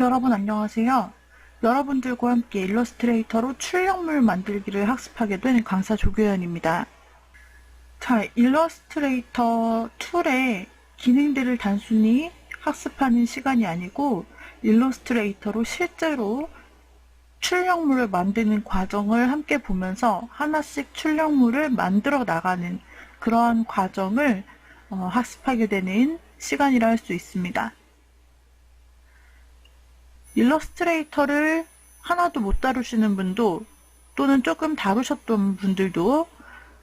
여러분 안녕하세요. 여러분들과 함께 일러스트레이터로 출력물 만들기를 학습하게 된 강사 조교연입니다. 자, 일러스트레이터 툴의 기능들을 단순히 학습하는 시간이 아니고 일러스트레이터로 실제로 출력물을 만드는 과정을 함께 보면서 하나씩 출력물을 만들어 나가는 그러한 과정을 어, 학습하게 되는 시간이라 할 수 있습니다. 일러스트레이터를 하나도 못 다루시는 분도 또는 조금 다루셨던 분들도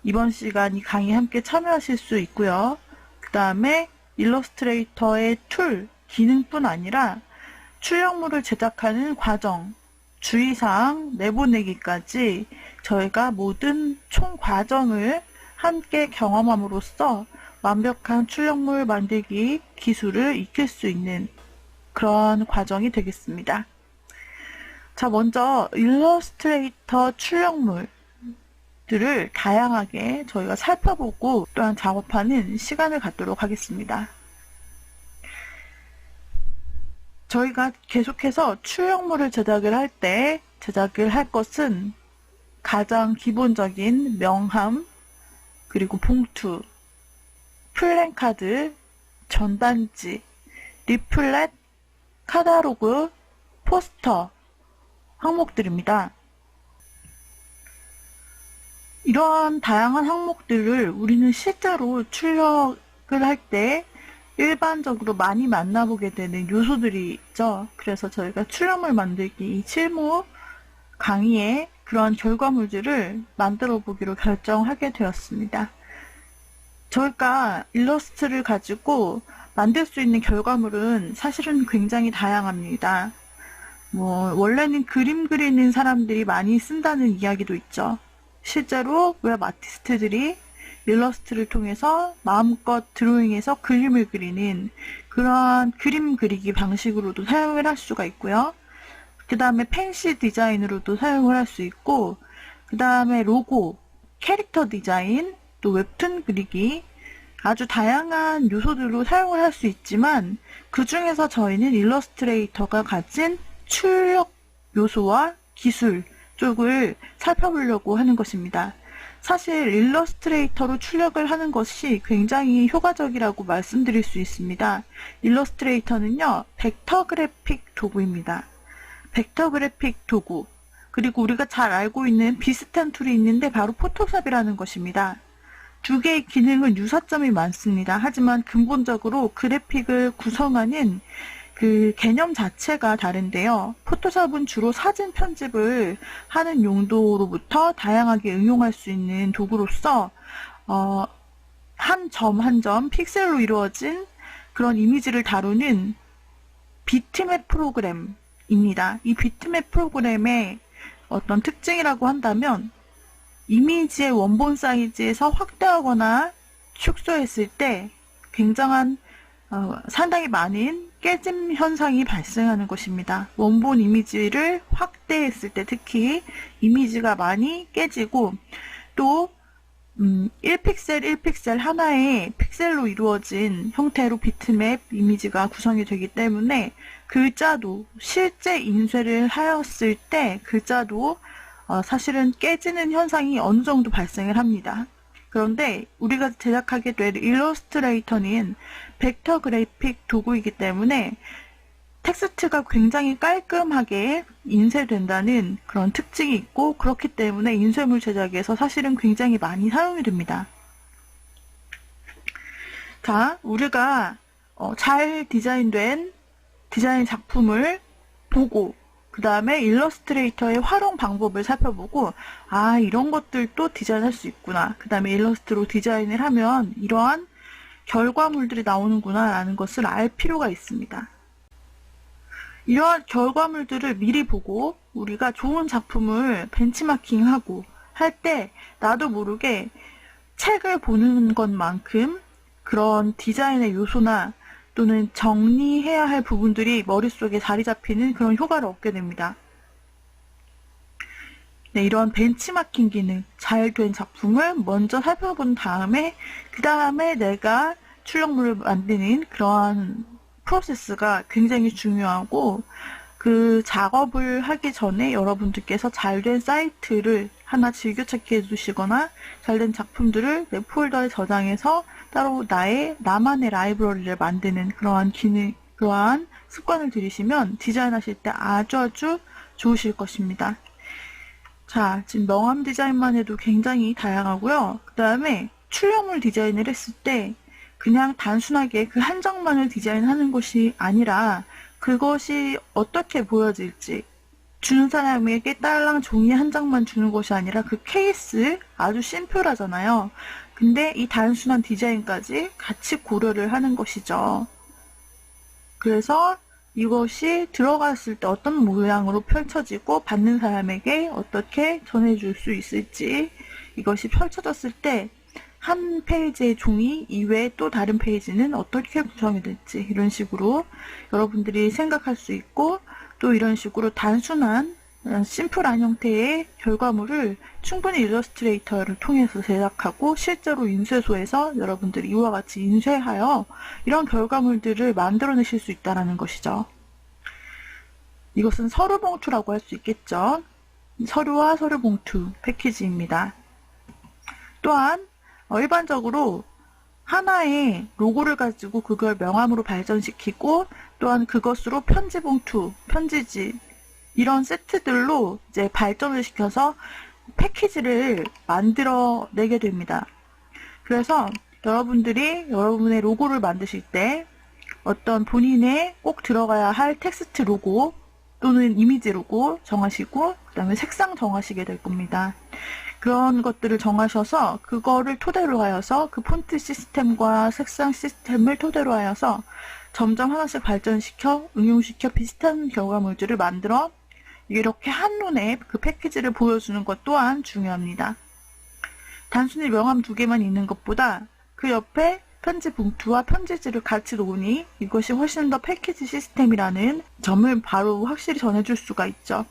이번 시간 이 강의 함께 참여하실 수 있고요. 그 다음에 일러스트레이터의 툴, 기능뿐 아니라 출력물을 제작하는 과정, 주의사항, 내보내기까지 저희가 모든 총 과정을 함께 경험함으로써 완벽한 출력물 만들기 기술을 익힐 수 있는 그런 과정이 되겠습니다. 자, 먼저 일러스트레이터 출력물들을 다양하게 저희가 살펴보고 또한 작업하는 시간을 갖도록 하겠습니다. 저희가 계속해서 출력물을 제작을 할 때 제작을 할 것은 가장 기본적인 명함, 그리고 봉투, 플랜카드, 전단지, 리플렛, 카다로그, 포스터 항목들입니다. 이러한 다양한 항목들을 우리는 실제로 출력을 할 때 일반적으로 많이 만나보게 되는 요소들이 있죠. 그래서 저희가 출력물 만들기 이 실무 강의에 그러한 결과물들을 만들어 보기로 결정하게 되었습니다. 저희가 일러스트를 가지고 만들 수 있는 결과물은 사실은 굉장히 다양합니다. 뭐, 원래는 그림 그리는 사람들이 많이 쓴다는 이야기도 있죠. 실제로 웹 아티스트들이 일러스트를 통해서 마음껏 드로잉해서 그림을 그리는 그런 그림 그리기 방식으로도 사용을 할 수가 있고요. 그 다음에 펜시 디자인으로도 사용을 할 수 있고, 그 다음에 로고, 캐릭터 디자인, 또 웹툰 그리기, 아주 다양한 요소들로 사용을 할 수 있지만, 그 중에서 저희는 일러스트레이터가 가진 출력 요소와 기술 쪽을 살펴보려고 하는 것입니다. 사실 일러스트레이터로 출력을 하는 것이 굉장히 효과적이라고 말씀드릴 수 있습니다. 일러스트레이터는요, 벡터 그래픽 도구입니다. 벡터 그래픽 도구, 그리고 우리가 잘 알고 있는 비슷한 툴이 있는데 바로 포토샵이라는 것입니다. 두 개의 기능은 유사점이 많습니다. 하지만 근본적으로 그래픽을 구성하는 그 개념 자체가 다른데요. 포토샵은 주로 사진 편집을 하는 용도로부터 다양하게 응용할 수 있는 도구로서 어, 한 점 한점 픽셀로 이루어진 그런 이미지를 다루는 비트맵 프로그램입니다. 이 비트맵 프로그램의 어떤 특징이라고 한다면 이미지의 원본 사이즈에서 확대하거나 축소했을 때 굉장한 어, 상당히 많은 깨짐 현상이 발생하는 것입니다. 원본 이미지를 확대했을 때 특히 이미지가 많이 깨지고 또 음, 1픽셀 1픽셀 하나의 픽셀로 이루어진 형태로 비트맵 이미지가 구성이 되기 때문에 글자도 실제 인쇄를 하였을 때 글자도 어, 사실은 깨지는 현상이 어느 정도 발생을 합니다. 그런데 우리가 제작하게 될 일러스트레이터는 벡터 그래픽 도구이기 때문에 텍스트가 굉장히 깔끔하게 인쇄된다는 그런 특징이 있고 그렇기 때문에 인쇄물 제작에서 사실은 굉장히 많이 사용이 됩니다. 자, 우리가 어, 잘 디자인된 디자인 작품을 보고 그 다음에 일러스트레이터의 활용 방법을 살펴보고 아 이런 것들도 디자인할 수 있구나 그 다음에 일러스트로 디자인을 하면 이러한 결과물들이 나오는구나 라는 것을 알 필요가 있습니다. 이러한 결과물들을 미리 보고 우리가 좋은 작품을 벤치마킹하고 할 때 나도 모르게 책을 보는 것만큼 그런 디자인의 요소나 또는 정리해야 할 부분들이 머릿속에 자리 잡히는 그런 효과를 얻게 됩니다. 네, 이런 벤치마킹 기능, 잘 된 작품을 먼저 살펴본 다음에, 그 다음에 내가 출력물을 만드는 그러한 프로세스가 굉장히 중요하고, 그 작업을 하기 전에 여러분들께서 잘 된 사이트를 하나 즐겨찾기 해두시거나 잘된 작품들을 내 폴더에 저장해서 따로 나의 나만의 라이브러리를 만드는 그러한 기능, 그러한 습관을 들이시면 디자인하실 때 아주 아주 좋으실 것입니다. 자, 지금 명암 디자인만 해도 굉장히 다양하고요. 그 다음에 출력물 디자인을 했을 때 그냥 단순하게 그 한 장만을 디자인하는 것이 아니라 그것이 어떻게 보여질지 주는 사람에게 딸랑 종이 한 장만 주는 것이 아니라 그 케이스 아주 심플하잖아요. 근데 이 단순한 디자인까지 같이 고려를 하는 것이죠. 그래서 이것이 들어갔을 때 어떤 모양으로 펼쳐지고 받는 사람에게 어떻게 전해줄 수 있을지 이것이 펼쳐졌을 때 한 페이지의 종이 이외에 또 다른 페이지는 어떻게 구성이 될지 이런 식으로 여러분들이 생각할 수 있고 또 이런 식으로 단순한 어, 심플한 형태의 결과물을 충분히 일러스트레이터를 통해서 제작하고 실제로 인쇄소에서 여러분들이 이와 같이 인쇄하여 이런 결과물들을 만들어내실 수 있다는 것이죠. 이것은 서류 봉투라고 할 수 있겠죠. 서류와 서류 봉투 패키지입니다. 또한 어, 일반적으로 하나의 로고를 가지고 그걸 명함으로 발전시키고 또한 그것으로 편지 봉투, 편지지 이런 세트들로 이제 발전을 시켜서 패키지를 만들어내게 됩니다. 그래서 여러분들이 여러분의 로고를 만드실 때 어떤 본인의 꼭 들어가야 할 텍스트 로고 또는 이미지 로고 정하시고 그 다음에 색상 정하시게 될 겁니다. 그런 것들을 정하셔서 그거를 토대로 하여서 그 폰트 시스템과 색상 시스템을 토대로 하여서 점점 하나씩 발전시켜 응용시켜 비슷한 결과물들을 만들어 이렇게 한눈에 그 패키지를 보여주는 것 또한 중요합니다. 단순히 명함 두 개만 있는 것보다 그 옆에 편지 봉투와 편지지를 같이 놓으니 이것이 훨씬 더 패키지 시스템이라는 점을 바로 확실히 전해줄 수가 있죠.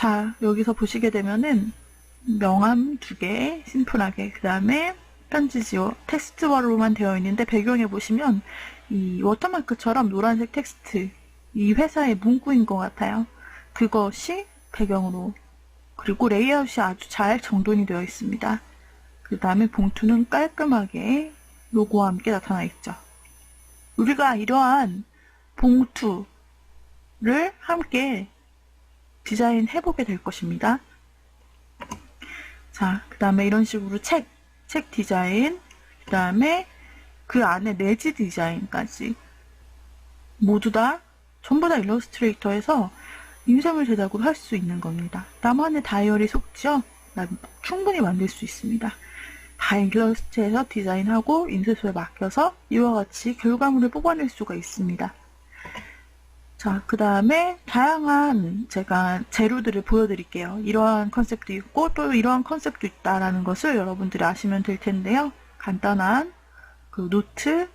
자, 여기서 보시게 되면은 명함 두 개, 심플하게. 그 다음에 편지지요. 텍스트화로만 되어 있는데 배경에 보시면 이 워터마크처럼 노란색 텍스트, 이 회사의 문구인 것 같아요. 그것이 배경으로. 그리고 레이아웃이 아주 잘 정돈이 되어 있습니다. 그 다음에 봉투는 깔끔하게 로고와 함께 나타나 있죠. 우리가 이러한 봉투를 함께 디자인 해보게 될 것입니다. 자, 그 다음에 이런 식으로 책, 책 디자인, 그 다음에 그 안에 내지 디자인까지 모두 다 전부 다 일러스트레이터에서 인쇄물 제작으로 할 수 있는 겁니다. 나만의 다이어리 속지요? 충분히 만들 수 있습니다. 다 일러스트에서 디자인하고 인쇄소에 맡겨서 이와 같이 결과물을 뽑아낼 수가 있습니다. 자, 그 다음에 다양한 제가 재료들을 보여드릴게요. 이러한 컨셉도 있고 또 이러한 컨셉도 있다라는 것을 여러분들이 아시면 될 텐데요. 간단한 그 노트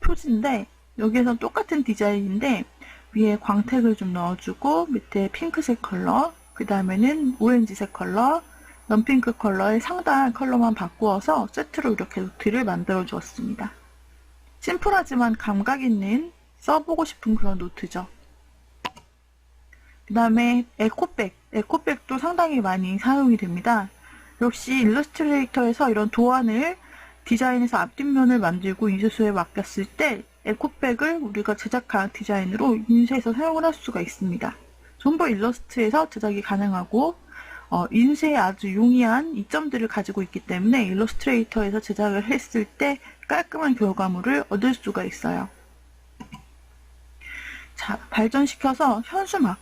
표지인데 여기에선 똑같은 디자인인데 위에 광택을 좀 넣어주고 밑에 핑크색 컬러 그 다음에는 오렌지색 컬러 연핑크 컬러의 상단 컬러만 바꾸어서 세트로 이렇게 노트를 만들어 주었습니다. 심플하지만 감각 있는 써보고 싶은 그런 노트죠. 그 다음에 에코백, 에코백도 상당히 많이 사용이 됩니다. 역시 일러스트레이터에서 이런 도안을 디자인해서 앞뒷면을 만들고 인쇄소에 맡겼을 때 에코백을 우리가 제작한 디자인으로 인쇄해서 사용을 할 수가 있습니다. 전부 일러스트에서 제작이 가능하고 어, 인쇄에 아주 용이한 이점들을 가지고 있기 때문에 일러스트레이터에서 제작을 했을 때 깔끔한 결과물을 얻을 수가 있어요. 자, 발전시켜서 현수막.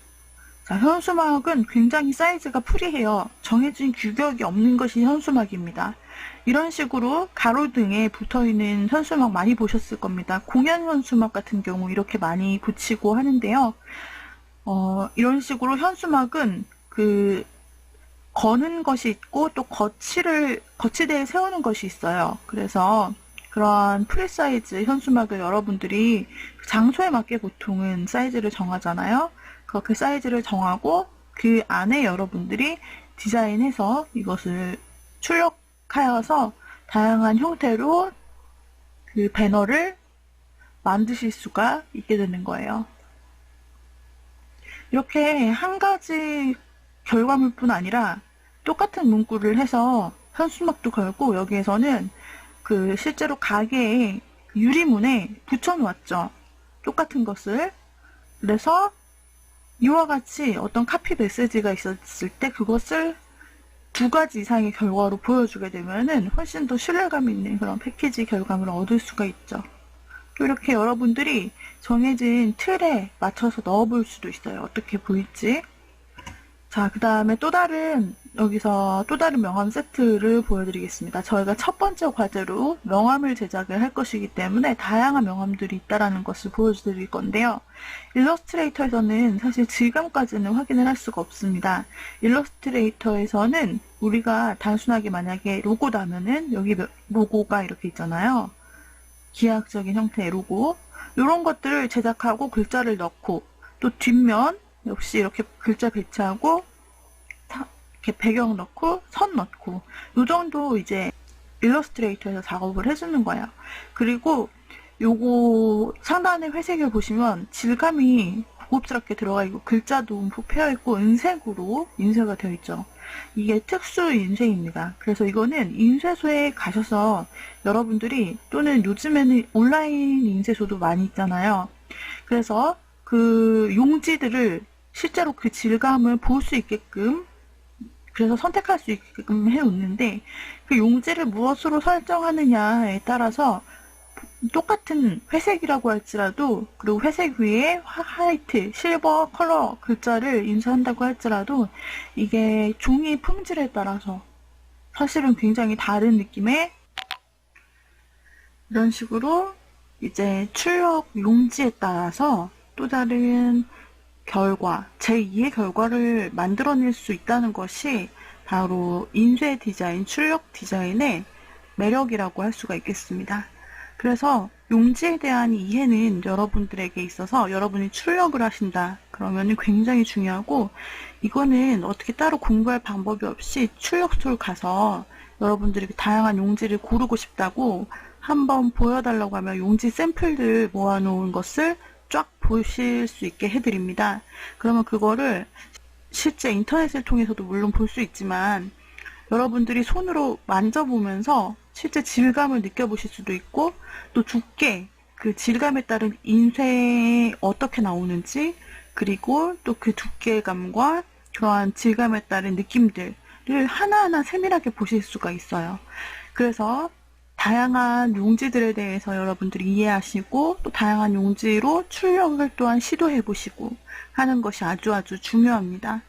자, 현수막은 굉장히 사이즈가 프리해요. 정해진 규격이 없는 것이 현수막입니다. 이런 식으로 가로등에 붙어있는 현수막 많이 보셨을 겁니다. 공연 현수막 같은 경우 이렇게 많이 붙이고 하는데요. 어, 이런 식으로 현수막은 그 거는 것이 있고 또 거치를 거치대에 세우는 것이 있어요. 그래서 그러한 프리사이즈 현수막을 여러분들이 장소에 맞게 보통은 사이즈를 정하잖아요. 그렇게 사이즈를 정하고 그 안에 여러분들이 디자인해서 이것을 출력하여서 다양한 형태로 그 배너를 만드실 수가 있게 되는 거예요. 이렇게 한 가지 결과물뿐 아니라 똑같은 문구를 해서 현수막도 걸고 여기에서는 그 실제로 가게에 유리문에 붙여놓았죠. 똑같은 것을. 그래서 이와 같이 어떤 카피 메시지가 있었을 때 그것을 두 가지 이상의 결과로 보여주게 되면은 훨씬 더 신뢰감 있는 그런 패키지 결과물을 얻을 수가 있죠. 또 이렇게 여러분들이 정해진 틀에 맞춰서 넣어볼 수도 있어요. 어떻게 보일지. 자, 그 다음에 또 다른, 여기서 또 다른 명함 세트를 보여드리겠습니다. 저희가 첫 번째 과제로 명함을 제작을 할 것이기 때문에 다양한 명함들이 있다라는 것을 보여드릴 건데요. 일러스트레이터에서는 사실 질감까지는 확인을 할 수가 없습니다. 일러스트레이터에서는 우리가 단순하게 만약에 로고다면은 여기 로고가 이렇게 있잖아요. 기하학적인 형태의 로고. 이런 것들을 제작하고 글자를 넣고 또 뒷면 역시 이렇게 글자 배치하고 타- 이렇게 배경 넣고 선 넣고 요 정도 이제 일러스트레이터에서 작업을 해주는 거예요. 그리고 요거 상단의 회색을 보시면 질감이 고급스럽게 들어가 있고 글자도 움푹 패여 있고 은색으로 인쇄가 되어 있죠. 이게 특수 인쇄입니다. 그래서 이거는 인쇄소에 가셔서 여러분들이 또는 요즘에는 온라인 인쇄소도 많이 있잖아요. 그래서 그 용지들을 실제로 그 질감을 볼 수 있게끔 그래서 선택할 수 있게끔 해놓는데 그 용지를 무엇으로 설정하느냐에 따라서 똑같은 회색이라고 할지라도 그리고 회색 위에 화- 화이트, 실버 컬러 글자를 인쇄한다고 할지라도 이게 종이 품질에 따라서 사실은 굉장히 다른 느낌의 이런 식으로 이제 출력 용지에 따라서 또 다른 결과, 제2의 결과를 만들어낼 수 있다는 것이 바로 인쇄 디자인, 출력 디자인의 매력이라고 할 수가 있겠습니다. 그래서 용지에 대한 이해는 여러분들에게 있어서 여러분이 출력을 하신다. 그러면 굉장히 중요하고 이거는 어떻게 따로 공부할 방법이 없이 출력소를 가서 여러분들이 다양한 용지를 고르고 싶다고 한번 보여달라고 하면 용지 샘플들 모아놓은 것을 쫙 보실 수 있게 해드립니다. 그러면 그거를 실제 인터넷을 통해서도 물론 볼 수 있지만 여러분들이 손으로 만져보면서 실제 질감을 느껴보실 수도 있고 또 두께, 그 질감에 따른 인쇄 어떻게 나오는지 그리고 또 그 두께감과 그러한 질감에 따른 느낌들을 하나하나 세밀하게 보실 수가 있어요. 그래서 다양한 용지들에 대해서 여러분들이 이해하시고 또 다양한 용지로 출력을 또한 시도해 보시고 하는 것이 아주 아주 중요합니다.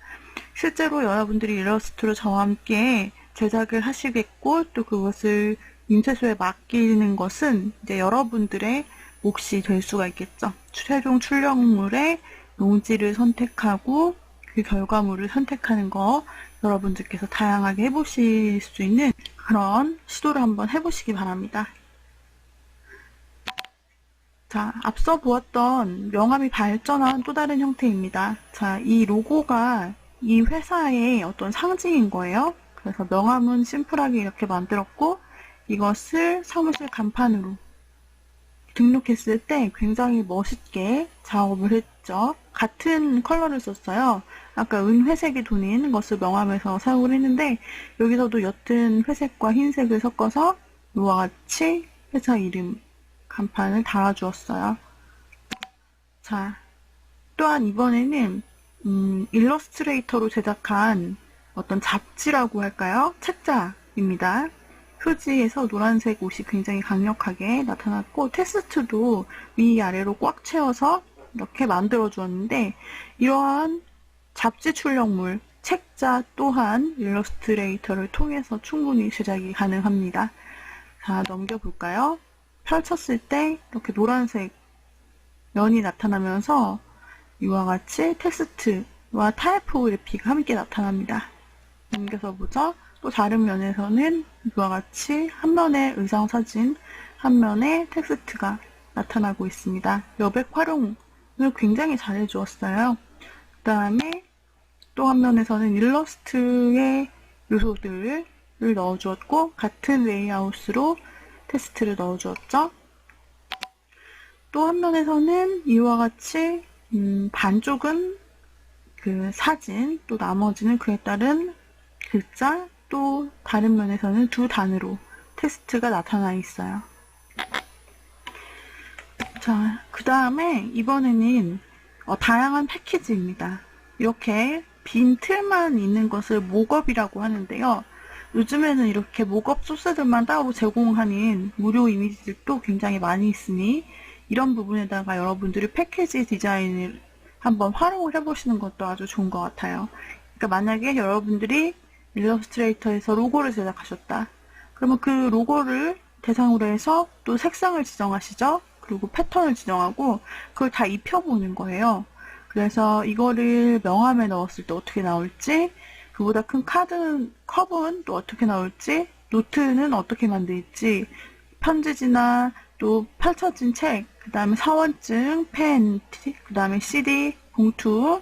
실제로 여러분들이 일러스트로 저와 함께 제작을 하시겠고 또 그것을 인쇄소에 맡기는 것은 이제 여러분들의 몫이 될 수가 있겠죠. 최종 출력물의 용지를 선택하고 그 결과물을 선택하는 거 여러분들께서 다양하게 해보실 수 있는 그런 시도를 한번 해보시기 바랍니다. 자, 앞서 보았던 명함이 발전한 또 다른 형태입니다. 자, 이 로고가 이 회사의 어떤 상징인 거예요. 그래서 명함은 심플하게 이렇게 만들었고 이것을 사무실 간판으로 등록했을 때 굉장히 멋있게 작업을 했죠. 같은 컬러를 썼어요. 아까 은회색이 도는 것을 명함에서 사용을 했는데 여기서도 옅은 회색과 흰색을 섞어서 이와 같이 회사 이름 간판을 달아주었어요. 자, 또한 이번에는 음, 일러스트레이터로 제작한 어떤 잡지라고 할까요? 책자입니다. 표지에서 노란색 옷이 굉장히 강력하게 나타났고 테스트도 위아래로 꽉 채워서 이렇게 만들어 주었는데 이러한 잡지 출력물, 책자 또한 일러스트레이터를 통해서 충분히 제작이 가능합니다. 자, 넘겨볼까요? 펼쳤을 때 이렇게 노란색 면이 나타나면서 이와 같이 텍스트와 타이포그래피가 함께 나타납니다. 넘겨서 보죠. 또 다른 면에서는 이와 같이 한 면의 의상 사진, 한 면의 텍스트가 나타나고 있습니다. 여백 활용을 굉장히 잘 해주었어요. 그 다음에 또 한 면에서는 일러스트의 요소들을 넣어주었고 같은 레이아웃으로 텍스트를 넣어주었죠. 또 한 면에서는 이와 같이 음, 반쪽은 그 사진, 또 나머지는 그에 따른 글자, 또 다른 면에서는 두 단으로 테스트가 나타나 있어요. 자, 그 다음에 이번에는 어, 다양한 패키지입니다. 이렇게 빈 틀만 있는 것을 목업이라고 하는데요. 요즘에는 이렇게 목업 소스들만 따로 제공하는 무료 이미지들도 굉장히 많이 있으니 이런 부분에다가 여러분들이 패키지 디자인을 한번 활용을 해보시는 것도 아주 좋은 것 같아요. 그러니까 만약에 여러분들이 일러스트레이터에서 로고를 제작하셨다. 그러면 그 로고를 대상으로 해서 또 색상을 지정하시죠. 그리고 패턴을 지정하고 그걸 다 입혀보는 거예요. 그래서 이거를 명함에 넣었을 때 어떻게 나올지, 그보다 큰 카드, 컵은 또 어떻게 나올지, 노트는 어떻게 만들지, 편지지나 또 펼쳐진 책, 그 다음에 사원증, 펜, 그 다음에 CD, 봉투,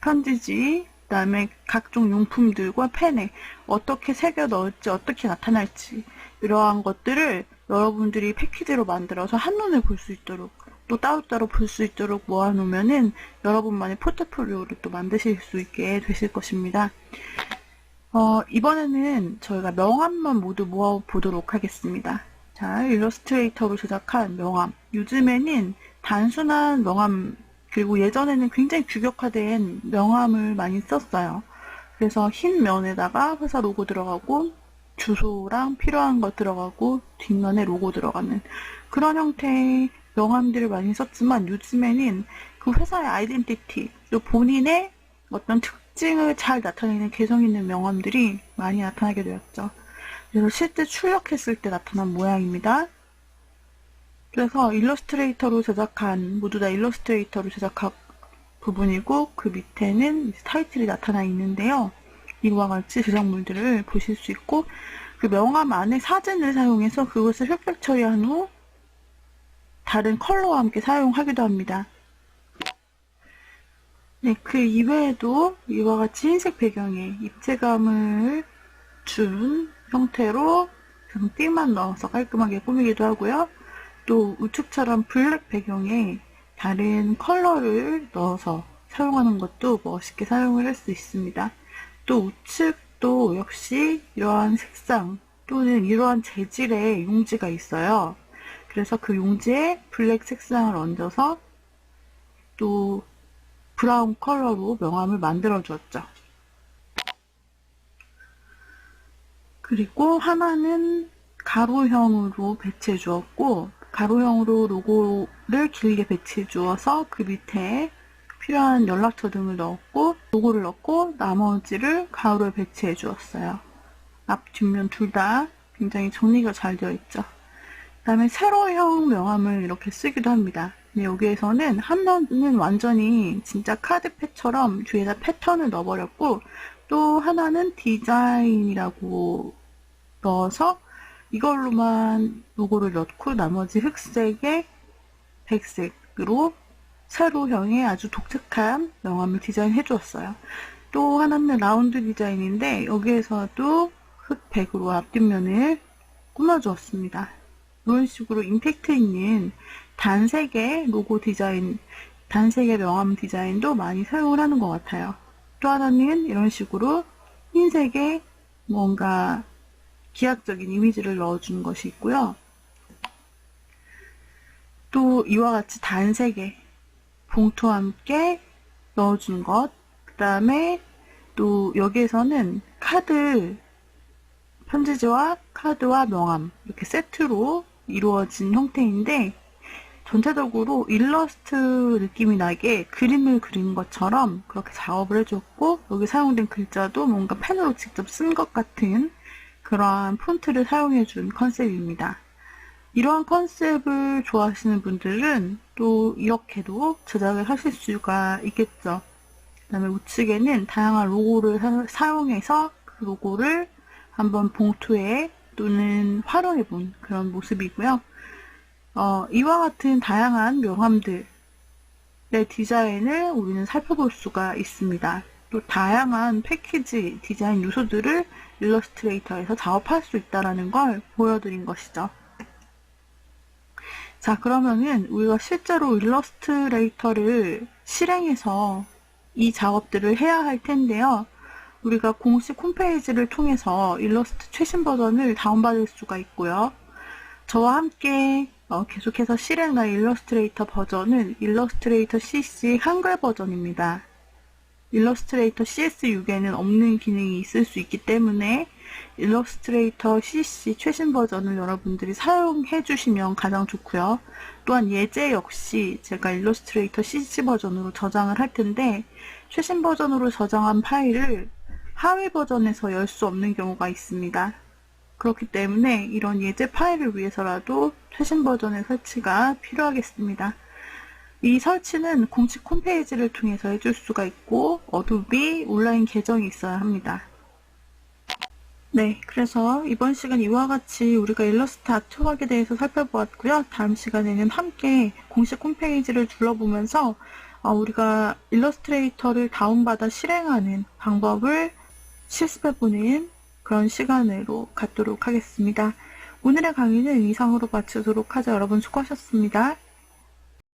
편지지, 그 다음에 각종 용품들과 펜에 어떻게 새겨 넣을지, 어떻게 나타날지, 이러한 것들을 여러분들이 패키지로 만들어서 한눈에 볼 수 있도록 또 따로따로 볼 수 있도록 모아놓으면은 여러분만의 포트폴리오를 또 만드실 수 있게 되실 것입니다. 어, 이번에는 저희가 명함만 모두 모아보도록 하겠습니다. 자, 일러스트레이터로 제작한 명함. 요즘에는 단순한 명함, 그리고 예전에는 굉장히 규격화된 명함을 많이 썼어요. 그래서 흰 면에다가 회사 로고 들어가고, 주소랑 필요한 거 들어가고, 뒷면에 로고 들어가는 그런 형태의 명함들을 많이 썼지만 요즘에는 그 회사의 아이덴티티, 또 본인의 어떤 특징을 잘 나타내는 개성 있는 명함들이 많이 나타나게 되었죠. 그래서 실제 출력했을 때 나타난 모양입니다. 그래서 일러스트레이터로 제작한, 모두 다 일러스트레이터로 제작한 부분이고 그 밑에는 타이틀이 나타나 있는데요. 이와 같이 제작물들을 보실 수 있고 그 명함 안에 사진을 사용해서 그것을 흑백 처리한 후 다른 컬러와 함께 사용하기도 합니다. 네, 그 이외에도 이와 같이 흰색 배경에 입체감을 준 형태로 띠만 넣어서 깔끔하게 꾸미기도 하고요. 또 우측처럼 블랙 배경에 다른 컬러를 넣어서 사용하는 것도 멋있게 사용을 할 수 있습니다. 또 우측도 역시 이러한 색상 또는 이러한 재질의 용지가 있어요. 그래서 그 용지에 블랙 색상을 얹어서 또 브라운 컬러로 명암을 만들어 주었죠. 그리고 하나는 가로형으로 배치해 주었고 가로형으로 로고를 길게 배치해 주어서 그 밑에 필요한 연락처 등을 넣었고 로고를 넣고 나머지를 가로에 배치해 주었어요. 앞, 뒷면 둘 다 굉장히 정리가 잘 되어 있죠. 그 다음에 세로형 명함을 이렇게 쓰기도 합니다. 근데 여기에서는 한 번은 완전히 진짜 카드패처럼 뒤에다 패턴을 넣어버렸고 또 하나는 디자인이라고 넣어서 이걸로만 로고를 넣고 나머지 흑색에 백색으로 세로형의 아주 독특한 명함을 디자인해 주었어요. 또 하나는 라운드 디자인인데 여기에서도 흑백으로 앞뒷면을 꾸며주었습니다. 이런 식으로 임팩트 있는 단색의 로고 디자인, 단색의 명함 디자인도 많이 사용을 하는 것 같아요. 또 하나는 이런 식으로 흰색의 뭔가 기하적인 이미지를 넣어주는 것이 있고요. 또 이와 같이 단색의 봉투와 함께 넣어주는 것. 그 다음에 또 여기에서는 카드, 편지지와 카드와 명함 이렇게 세트로 이루어진 형태인데 전체적으로 일러스트 느낌이 나게 그림을 그린 것처럼 그렇게 작업을 해줬고 여기 사용된 글자도 뭔가 펜으로 직접 쓴 것 같은 그러한 폰트를 사용해준 컨셉입니다. 이러한 컨셉을 좋아하시는 분들은 또 이렇게도 제작을 하실 수가 있겠죠. 그 다음에 우측에는 다양한 로고를 사, 용해서 그 로고를 한번 봉투에 또는 활용해 본 그런 모습이고요. 어, 이와 같은 다양한 명함들의 디자인을 우리는 살펴볼 수가 있습니다. 또 다양한 패키지 디자인 요소들을 일러스트레이터에서 작업할 수 있다는 걸 보여드린 것이죠. 자, 그러면은 우리가 실제로 일러스트레이터를 실행해서 이 작업들을 해야 할 텐데요. 우리가 공식 홈페이지를 통해서 일러스트 최신 버전을 다운받을 수가 있고요. 저와 함께 어, 계속해서 실행할 일러스트레이터 버전은 일러스트레이터 CC 한글 버전입니다. 일러스트레이터 CS6에는 없는 기능이 있을 수 있기 때문에 일러스트레이터 CC 최신 버전을 여러분들이 사용해 주시면 가장 좋고요. 또한 예제 역시 제가 일러스트레이터 CC 버전으로 저장을 할 텐데 최신 버전으로 저장한 파일을 하위 버전에서 열 수 없는 경우가 있습니다. 그렇기 때문에 이런 예제 파일을 위해서라도 최신 버전의 설치가 필요하겠습니다. 이 설치는 공식 홈페이지를 통해서 해줄 수가 있고 어도비 온라인 계정이 있어야 합니다. 네, 그래서 이번 시간 이와 같이 우리가 일러스트 아트웍에 대해서 살펴보았고요. 다음 시간에는 함께 공식 홈페이지를 둘러보면서 어, 우리가 일러스트레이터를 다운받아 실행하는 방법을 실습해 보는 그런 시간으로 갖도록 하겠습니다. 오늘의 강의는 이상으로 마치도록 하죠. 여러분 수고하셨습니다.